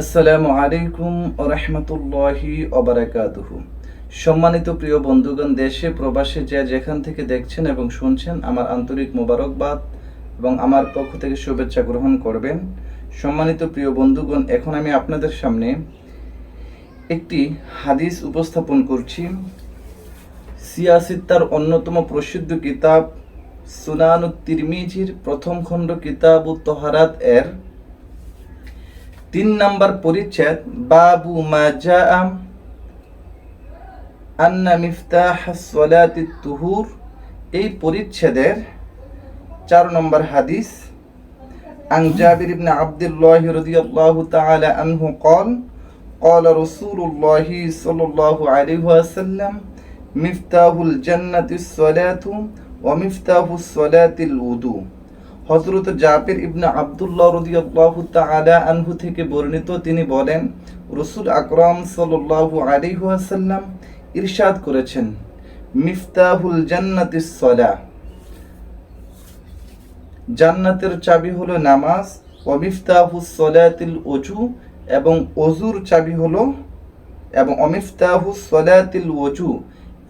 আসসালামু আলাইকুম রহমতুল্লাহি অবরাকাতুহু সম্মানিত প্রিয় বন্ধুগণ, দেশে, প্রবাসে যে যেখান থেকে দেখছেন এবং শুনছেন, আমার আন্তরিক মোবারকবাদ এবং আমার পক্ষ থেকে শুভেচ্ছা গ্রহণ করবেন। সম্মানিত প্রিয় বন্ধুগণ, এখন আমি আপনাদের সামনে একটি হাদিস উপস্থাপন করছি। সিয়াসিত্তার অন্যতম প্রসিদ্ধ কিতাব সুনানু তিরমিজির প্রথম খণ্ড কিতাব তহারাত এর তিন নম্বর পরিচ্ছেদ বাবু মা জাআ আন্না মিফতাহ সলাতি তুহুর এই পরিচ্ছেদের চার নম্বর হাদিস عن جابر بن عبد الله رضي الله تعالى عنه قال قال رسول الله صلى الله عليه وسلم مفتاح الجنة الصلاة ومفتاح الصلاة الوضوء হজরত জাবির ইবনে আব্দুল্লাহ রদিয়াল্লাহু তাআলা আনহু থেকে বর্ণিত তিনি বলেন, রসুল আকরাম সাল্লাল্লাহু আলাইহি ওয়াসাল্লাম ইরশাদ করেছেন, মিফতাহুল জান্নাতিস সালাহ জান্নাতের চাবি হলো নামাজ ও মিফতাহুস সালাতিল ওযু এবং অজুর চাবি হলো, এবং অমিফতাহুস সালাতিল ওযু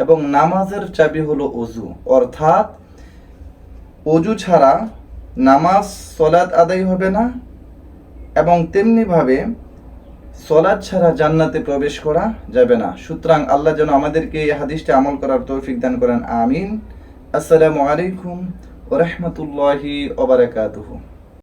এবং নামাজের চাবি হলো অজু অর্থাৎ অজু ছাড়া নামাজ সলাদ আদায় হবে না এবং তেমনিভাবে সলাদ ছাড়া জান্নাতে প্রবেশ করা যাবে না। সুতরাং আল্লাহ যেন আমাদেরকে এই হাদিসটা আমল করার তৌফিক দান করেন। আমিন। আসসালামু আলাইকুম ওরহমতুল্লাহি ওবরাকাতুহু